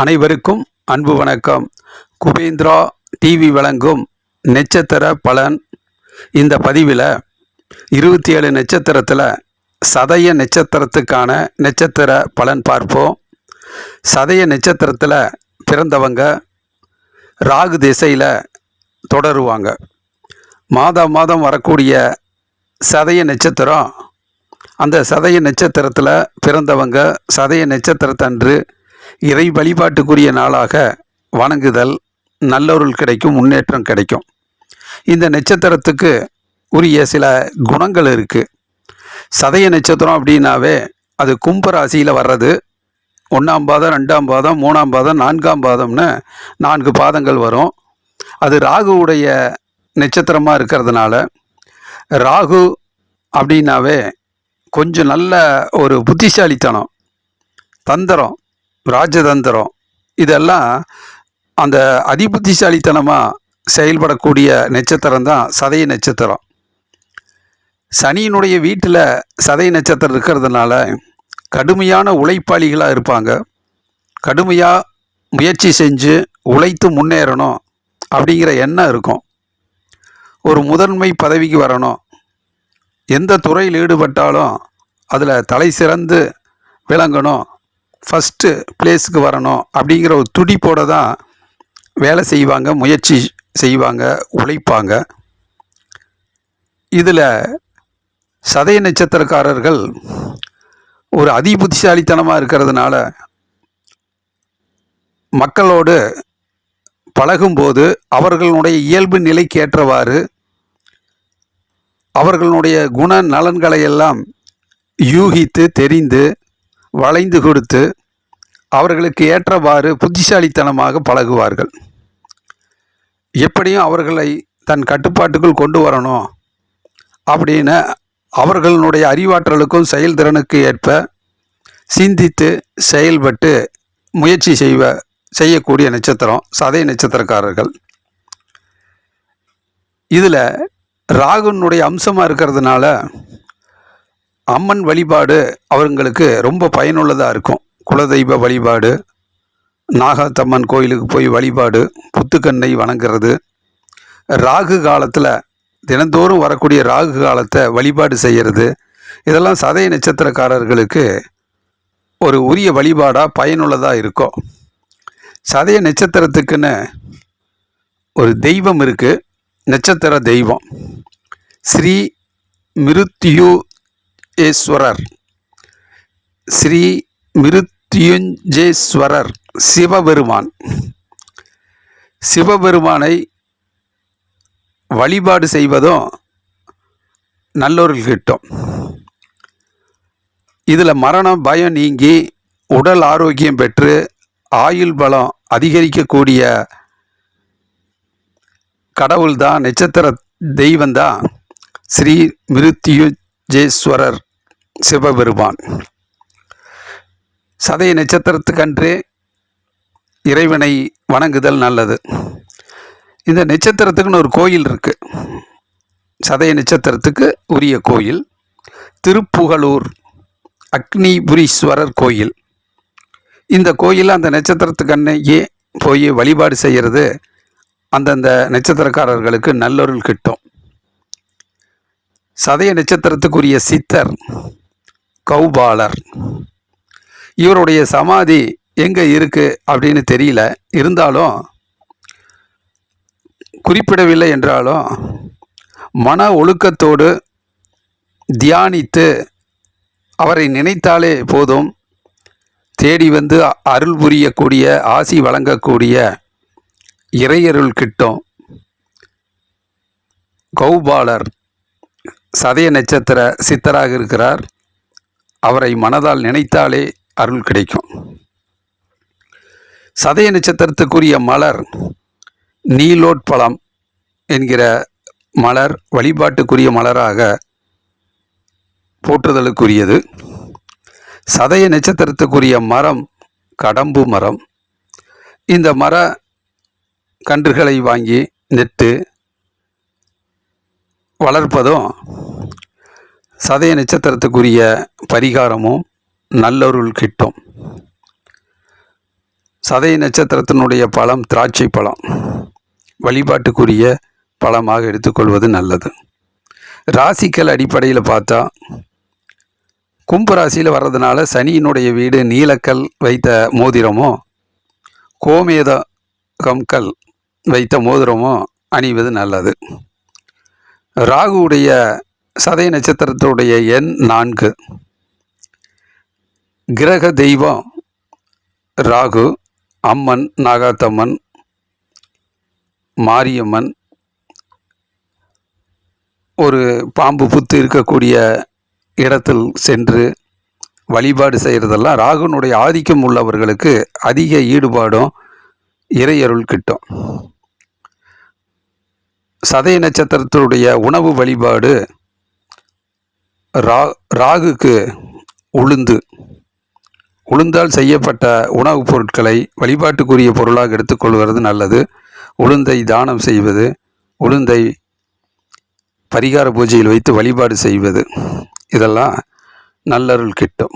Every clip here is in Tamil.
அனைவருக்கும் அன்பு வணக்கம். குபேந்திரா டிவி வழங்கும் நட்சத்திர பலன். இந்த பதிவில் இருபத்தி ஏழு நட்சத்திரத்தில் சதய நட்சத்திரத்துக்கான நட்சத்திர பலன் பார்ப்போம். சதய நட்சத்திரத்தில் பிறந்தவங்க ராகு திசையில் தொடருவாங்க. மாதம் மாதம் வரக்கூடிய சதய நட்சத்திரம் அந்த சதய நட்சத்திரத்தில் பிறந்தவங்க சதய நட்சத்திரத்தன்று இறை வழிபாட்டுக்குரிய நாளாக வணங்குதல் நல்லொருள் கிடைக்கும் முன்னேற்றம் கிடைக்கும். இந்த நட்சத்திரத்துக்கு உரிய சில குணங்கள் இருக்குது சதய நட்சத்திரம் அப்படின்னாவே அது கும்ப ராசியில் வர்றது. ஒன்றாம் பாதம் ரெண்டாம் பாதம் மூணாம் பாதம் நான்காம் பாதம்னு நான்கு பாதங்கள் வரும். அது ராகுவுடைய நட்சத்திரமாக இருக்கிறதுனால ராகு அப்படின்னாவே கொஞ்சம் நல்ல ஒரு புத்திசாலித்தனம் தந்திரம் ராஜதந்திரம். இதெல்லாம் அந்த அதிபுத்திசாலித்தனமாக செயல்படக்கூடிய நட்சத்திரம் தான் சதய நட்சத்திரம். சனியினுடைய வீட்டில் சதய நட்சத்திரம் இருக்கிறதுனால கடுமையான உழைப்பாளிகளாக இருப்பாங்க. கடுமையாக முயற்சி செஞ்சு உழைத்து முன்னேறணும் அப்படிங்கிற எண்ணம் இருக்கும். ஒரு முதன்மை பதவிக்கு வரணும். எந்த துறையில் ஈடுபட்டாலும் அதில் தலை சிறந்து விளங்கணும். ஃபஸ்ட்டு பிளேஸுக்கு வரணும் அப்படிங்கிற ஒரு துடிப்போடு தான் வேலை செய்வாங்க முயற்சி செய்வாங்க உழைப்பாங்க. இதில் சதய நட்சத்திரக்காரர்கள் ஒரு அதிபுத்திசாலித்தனமாக இருக்கிறதுனால மக்களோடு பழகும்போது அவர்களுடைய இயல்பு நிலைக்கு ஏற்றவாறு அவர்களுடைய குண நலன்களை எல்லாம் யூகித்து தெரிந்து வளைந்து கொடுத்து அவர்களுக்கு ஏற்றவாறு புத்திசாலித்தனமாக பழகுவார்கள். எப்படியும் அவர்களை தன் கட்டுப்பாட்டுக்குள் கொண்டு வரணும் அப்படின்னு அவர்களுடைய அறிவாற்றலுக்கும் செயல்திறனுக்கு ஏற்ப சிந்தித்து செயல்பட்டு முயற்சி செய்வ செய்யக்கூடிய நட்சத்திரம் சதய நட்சத்திரக்காரர்கள். இதில் ராகுனுடைய அம்சமாக இருக்கிறதுனால அம்மன் வழிபாடு அவங்களுக்கு ரொம்ப பயனுள்ளதாக இருக்கும். குலதெய்வ வழிபாடு நாகத்தம்மன் கோயிலுக்கு போய் வழிபாடு புத்துக்கண்ணை வணங்குறது. ராகு காலத்தில் தினந்தோறும் வரக்கூடிய ராகு காலத்தை வழிபாடு செய்கிறது இதெல்லாம் சதய நட்சத்திரக்காரர்களுக்கு ஒரு உரிய வழிபாடாக பயனுள்ளதாக இருக்கும். சதய நட்சத்திரத்துக்குன்னு ஒரு தெய்வம் இருக்குது நட்சத்திர தெய்வம். ஸ்ரீ மிருத்யு ஈஸ்வரர் ஸ்ரீ மிருத்யுஞ்சேஸ்வரர் சிவபெருமான். சிவபெருமானை வழிபாடு செய்வதும் நல்லொருள் கிட்டும். இதில் மரணம் பயம் நீங்கி உடல் ஆரோக்கியம் பெற்று ஆயுள் பலம் அதிகரிக்கக்கூடிய கடவுள் தான் நட்சத்திர தெய்வந்தான் ஸ்ரீ மிருத்யுஜேஸ்வரர் சிவபெருமான். சதய நட்சத்திரத்துக்கன்றே இறைவனை வணங்குதல் நல்லது. இந்த நட்சத்திரத்துக்குன்னு ஒரு கோயில் இருக்குது சதய நட்சத்திரத்துக்கு உரிய கோயில். திருப்புகலூர் அக்னிபுரீஸ்வரர் கோயில். இந்த கோயில் அந்த நட்சத்திரத்துக்கு அன்னையே போய் வழிபாடு செய்கிறது அந்தந்த நட்சத்திரக்காரர்களுக்கு நல்லொருள் கிட்டும். சதய நட்சத்திரத்துக்குரிய சித்தர் கௌபாலர். இவருடைய சமாதி எங்கே இருக்குது அப்படின்னு தெரியல. இருந்தாலும் குறிப்பிடவில்லை என்றாலும் மன ஒழுக்கத்தோடு தியானித்து அவரை நினைத்தாலே போதும். தேடி வந்து அருள் புரியக்கூடிய ஆசி வழங்கக்கூடிய இறையருள் கிட்டும் கௌபாலர் சதய நட்சத்திர சித்தராக இருக்கிறார். அவரை மனதால் நினைத்தாலே அருள் கிடைக்கும். சதய நட்சத்திரத்துக்குரிய மலர் நீலோட்பழம் என்கிற மலர் வழிபாட்டுக்குரிய மலராக போற்றுதலுக்குரியது. சதய நட்சத்திரத்துக்குரிய மரம் கடம்பு மரம். இந்த மர கன்றுகளை வாங்கி நெட்டு வளர்ப்பதும் சதய நட்சத்திரத்துக்குரிய பரிகாரமும் நல்லொருள் கிட்டும். சதய நட்சத்திரத்தினுடைய பழம் திராட்சை பழம். வழிபாட்டுக்குரிய பழமாக எடுத்துக்கொள்வது நல்லது. ராசிக்கல் அடிப்படையில் பார்த்தா கும்பு ராசியில் வர்றதுனால சனியினுடைய வீடு நீலக்கல் வைத்த மோதிரமோ கோமேதகம்கல் வைத்த மோதிரமோ அணிவது நல்லது. ராகுவுடைய சதய நட்சத்திரத்துடைய எண் நான்கு. கிரக தெய்வம் ராகு அம்மன் நாகாத்தம்மன் மாரியம்மன். ஒரு பாம்பு புத்து இருக்கக்கூடிய இடத்தில் சென்று வழிபாடு செய்கிறதெல்லாம் ராகுனுடைய ஆதிக்கம் உள்ளவர்களுக்கு அதிக ஈடுபாடும் இறையருள் கிட்டும். சதய நட்சத்திரத்தினுடைய உணவு வழிபாடு ரா ராகுக்கு உளுந்து. உளுந்தால் செய்யப்பட்ட உணவுப் பொருட்களை வழிபாட்டுக்குரிய பொருளாக எடுத்துக்கொள்வது நல்லது. உளுந்தை தானம் செய்வது உளுந்தை பரிகார பூஜையில் வைத்து வழிபாடு செய்வது இதெல்லாம் நல்லருள் கிட்டும்.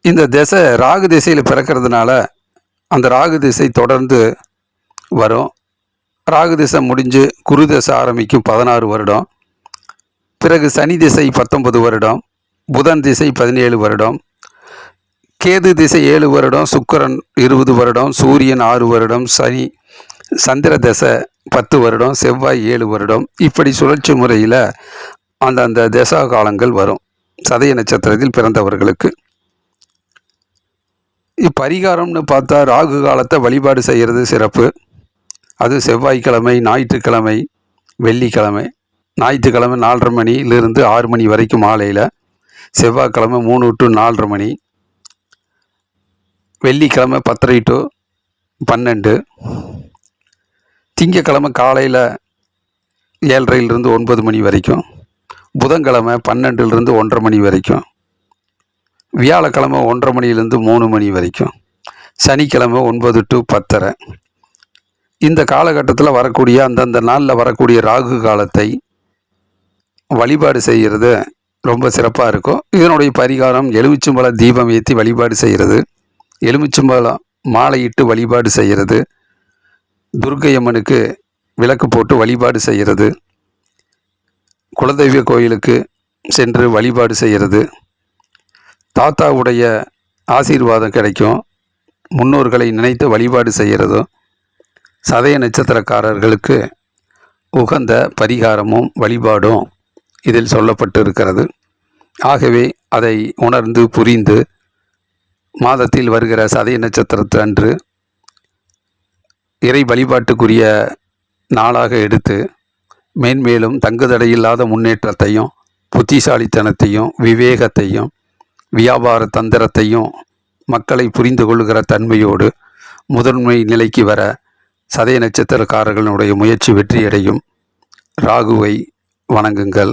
இந்த திசை ராகு திசையில் பிறக்கிறதுனால அந்த ராகு திசை தொடர்ந்து வரும். ராகு திசை முடிஞ்சு குரு திசை ஆரம்பிக்கும் பதினாறு வருடம். பிறகு சனி திசை பத்தொன்பது வருடம் புதன் திசை பதினேழு வருடம் கேது திசை ஏழு வருடம் சுக்கரன் இருபது வருடம் சூரியன் ஆறு வருடம் சனி சந்திர தசை பத்து வருடம் செவ்வாய் ஏழு வருடம். இப்படி சுழற்சி முறையில் அந்தந்த தசா காலங்கள் வரும். சதய நட்சத்திரத்தில் பிறந்தவர்களுக்கு. இப்பரிகாரம்னு பார்த்தா ராகு காலத்தை வழிபாடு செய்கிறது சிறப்பு. அது செவ்வாய்க்கிழமை ஞாயிற்றுக்கிழமை வெள்ளிக்கிழமை. ஞாயிற்றுக்கிழமை நாலரை மணியிலிருந்து ஆறு மணி வரைக்கும் மாலையில் செவ்வாய்க்கிழமை மூணு டு நாலரை மணி வெள்ளிக்கிழமை பத்தரை டு பன்னெண்டு திங்கக்கிழமை காலையில் ஏழரையிலிருந்து ஒன்பது மணி வரைக்கும் புதன்கிழமை பன்னெண்டுலேருந்து ஒன்றரை மணி வரைக்கும் வியாழக்கிழமை ஒன்றரை மணிலேருந்து மூணு மணி வரைக்கும் சனிக்கிழமை ஒன்பது டு பத்தரை. இந்த காலகட்டத்தில் வரக்கூடிய அந்தந்த நாளில் வரக்கூடிய ராகு காலத்தை வழிபாடு செய்கிறது ரொம்ப சிறப்பாக இருக்கும். இதனுடைய பரிகாரம் எலுமிச்சம்பழம் தீபம் ஏற்றி வழிபாடு செய்கிறது. எலுமிச்சம்பழம் மாலையிட்டு வழிபாடு செய்கிறது. துர்க்கை அம்மனுக்கு விளக்கு போட்டு வழிபாடு செய்கிறது. குலதெய்வ கோயிலுக்கு சென்று வழிபாடு செய்கிறது. தாத்தாவுடைய ஆசீர்வாதம் கிடைக்கும். முன்னோர்களை நினைத்து வழிபாடு செய்கிறதும் சதய நட்சத்திரக்காரர்களுக்கு உகந்த பரிகாரமும் வழிபாடும் இதில் சொல்லப்பட்டு இருக்கிறது ஆகவே அதை உணர்ந்து புரிந்து மாதத்தில் வருகிற சதய நட்சத்திரத்து அன்று இறை வழிபாட்டுக்குரிய நாளாக எடுத்து மேன்மேலும் தங்குதடையில்லாத முன்னேற்றத்தையும் புத்திசாலித்தனத்தையும் விவேகத்தையும் வியாபார தந்திரத்தையும் மக்களை புரிந்து கொள்கிற தன்மையோடு முதன்மை நிலைக்கு வர சதய நட்சத்திரக்காரர்களுடைய முயற்சி வெற்றியடையும். ராகுவை வணங்குங்கள்.